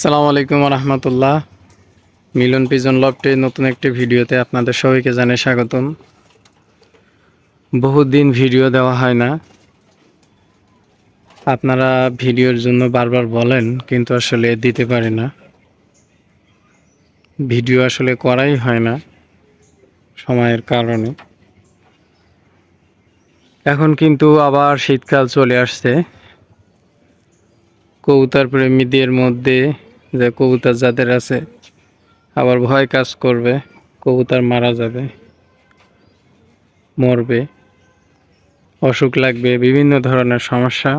সালামু আলাইকুম রহমতুল্লাহ মিলন পিজন লফটে নতুন একটি ভিডিওতে আপনাদের সবাইকে জানাই স্বাগতম। বহুদিন ভিডিও দেওয়া হয় না। আপনারা ভিডিওর জন্য বারবার বলেন, কিন্তু আসলে দিতে পারি না। ভিডিও আসলে করাই হয় না সময়ের কারণে। এখন কিন্তু আবার শীতকাল চলে আসছে। কবুতর প্রেমীদের মধ্যে যে কবুতর যাদের আছে, আবার ভয় কাজ করবে, কবুতর মারা যাবে, মরবে, অসুখ লাগবে, বিভিন্ন ধরনের সমস্যা।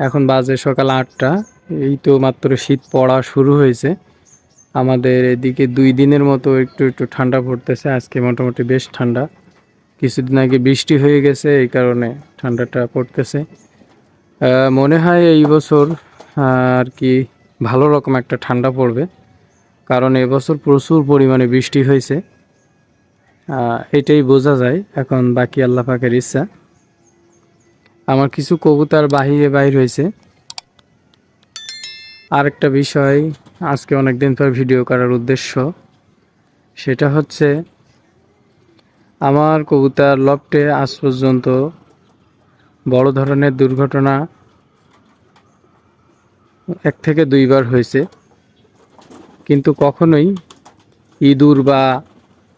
এখন বাজে সকাল আটটা, এই তো মাত্র শীত পড়া শুরু হয়েছে। আমাদের এদিকে দুই দিনের মতো একটু একটু ঠান্ডা পড়তেছে, আজকে মোটামুটি বেশ ঠান্ডা। কিছুদিন আগে বৃষ্টি হয়ে গেছে, এই কারণে ঠান্ডাটা পড়তেছে। মনে হয় এই বছর আর কি ভালো রকম একটা ঠান্ডা পড়বে। কারণ এবছর প্রচুর পরিমাণে বৃষ্টি হয়েছে। এটাই বোঝা যায়। এখন বাকি আল্লাহ পাকের ইচ্ছা। আমার কিছু কবুতর বাহিরে বাহির হয়েছে। আরেকটা বিষয়, আজকে অনেক দিন পর ভিডিও করার উদ্দেশ্য। সেটা হচ্ছে, আমার কবুতর লফটে আজ পর্যন্ত বড় ধরনের দুর্ঘটনা এক থেকে দুইবার হয়েছে। কিন্তু কখনোই ইঁদুর বা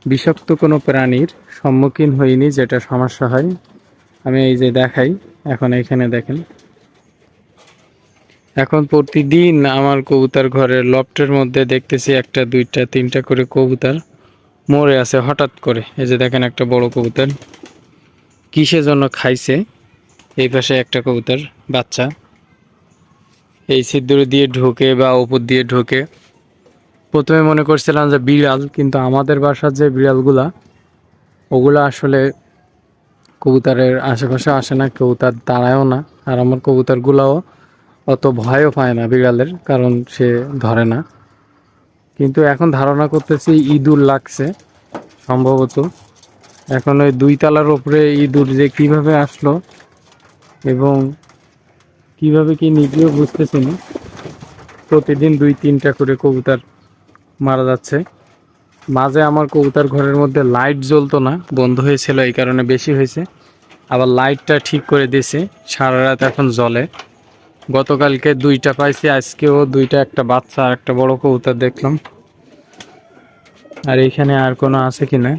বিষাক্ত কোনো প্রাণীর সম্মুখীন হইনি, যেটা সমস্যা হয়। আমি এই যে দেখাই, এখন এখানে দেখেন। এখন প্রতিদিন আমার কবুতর ঘরের লফটের মধ্যে দেখতেছি একটা, দুইটা, তিনটা করে কবুতর মরে আছে হঠাৎ করে। এই যে দেখেন একটা বড় কবুতর। কিসের জন্য খাইছে? এই পাশে একটা কবুতর, বাচ্চা। এই ছিদ্র দিয়ে ঢোকে বা উপর দিয়ে ঢোকে। প্রথমে মনে করছিলাম যে বিড়াল, কিন্তু আমাদের বাসার যে বিড়ালগুলা, ওগুলো আসলে কবুতরের আশেপাশে আসে না কবুতর দাঁড়ায়ও না। আর আমার কবুতরগুলাও অত ভয়ও পায় না বিড়ালের, কারণ সে ধরে না। কিন্তু এখন ধারণা করতেছি ইঁদুর লাগছে, সম্ভবত। এখন ওই দুই তলার ওপরে ইঁদুর যে কীভাবে আসলো এবং কীভাবে কি নিজেও বুঝতেছি না, প্রতিদিন দুই, তিনটা করে কবুতর মারা যাচ্ছে। মাঝে আমার কবুতর ঘরের মধ্যে লাইট জ্বলতো না, বন্ধ হয়েছিল, এই কারণে বেশি হয়েছে। আবার লাইটটা ঠিক করে দিয়েছে, সারা রাত এখন জলে গতকালকে দুইটা পাইছি, আজকেও দুইটা, একটা বাচ্চা আর একটা বড় কবুতর দেখলাম। আর এখানে আর কোনো আছে কিনা?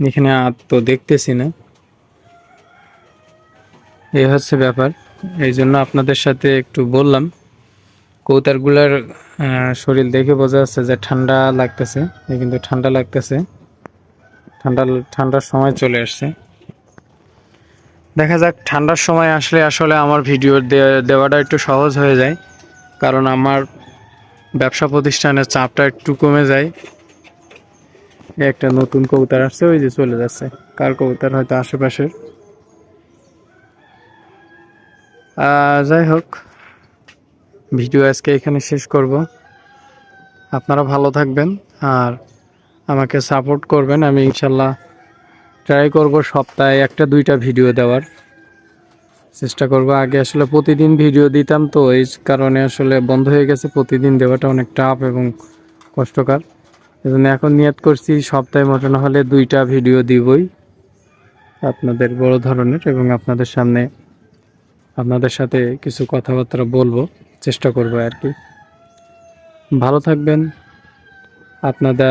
এখানে আর তো দেখতেছি না। এই হচ্ছে ব্যাপার। এই জন্য আপনাদের সাথে একটু বললাম। কৌতারগুলার শরীর দেখে বোঝা যাচ্ছে যে ঠান্ডা লাগতেছে। কিন্তু ঠান্ডা লাগতেছে। ঠান্ডা, ঠান্ডার সময় চলে আসছে। দেখা যাক ঠান্ডার সময় আসলে আসলে আমার ভিডিও দেওয়াটা একটু সহজ হয়ে যায়। কারণ আমার ব্যবসা প্রতিষ্ঠানের চাপটা একটু কমে যায়। একটা নতুন কবুতর আসছে, ওই যে চলে যাচ্ছে। কার কবুতর? হয়তো আশেপাশের। যাই হোক, ভিডিও আজকে এখানে শেষ করব। আপনারা ভালো থাকবেন আর আমাকে সাপোর্ট করবেন। আমি ইনশাল্লাহ ট্রাই করব সপ্তাহে একটা, দুইটা ভিডিও দেওয়ার। চেষ্টা করব। আগে আসলে প্রতিদিন ভিডিও দিতাম তো, এই কারণে আসলে বন্ধ হয়ে গেছে। প্রতিদিন দেওয়াটা অনেক টাফ এবং কষ্টকর। এজন্য এখন নিয়ত করছি সপ্তাহে মতো না হলে দুইটা ভিডিও দিবই আপনাদের বড় ধরনের এবং আপনাদের সামনে আপনাদের সাথে কিছু কথাবার্তা বলব, চেষ্টা করব আর কি। ভালো থাকবেন আপনারা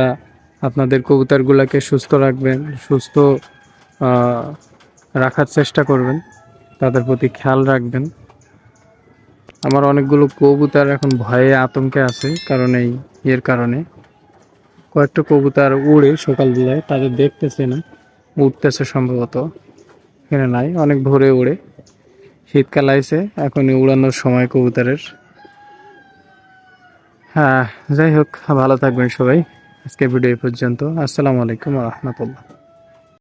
আপনাদের কবুতরগুলোকে সুস্থ রাখবেন, সুস্থ রাখার চেষ্টা করবেন, তাদের প্রতি খেয়াল রাখবেন। আমার অনেকগুলো কবুতর এখন ভয়ে আতঙ্কে আছে, কারণ এই এর কারণে। কয়েকটা কবুতর উড়ে সকালবেলায় তাদের দেখতেছে না উঠতেছে সম্ভবত, এখানে নাই, অনেক ভোরে উড়ে। শীতকাল আইসে এখনই উড়ানোর সময় কবুতরের। হ্যাঁ যাই হোক, ভালো থাকবেন সবাই। আজকে ভিডিও পর্যন্ত। আসসালামু আলাইকুম রহমতুল্লাহ।